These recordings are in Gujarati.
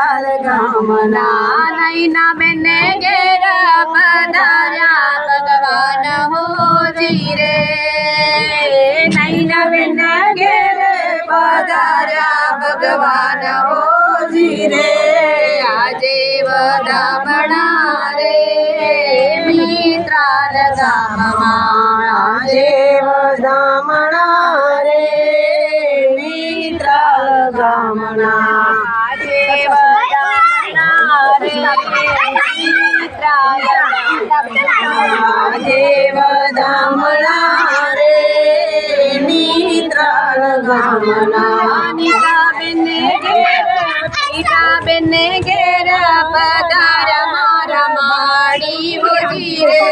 મિત્રાલ ગામના નૈના બેને ઘેર પધાર્યા, ભગવાન હોજી રે. નૈના બેને ઘેર પધાર્યા, ભગવાન હોજી રે. આજે વધામણા રે મિત્રાલ ગામમાં. આજે આજે વધામણા રે મિત્રાલ ગામના નીતા देवधामना रे मित्राल गामना निका बेने घेर निका बेने घेर पदार मार माड़ी बुझी रे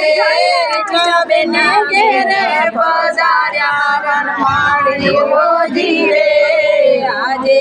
निका बेने घेर पदार मार माड़ी रे आजे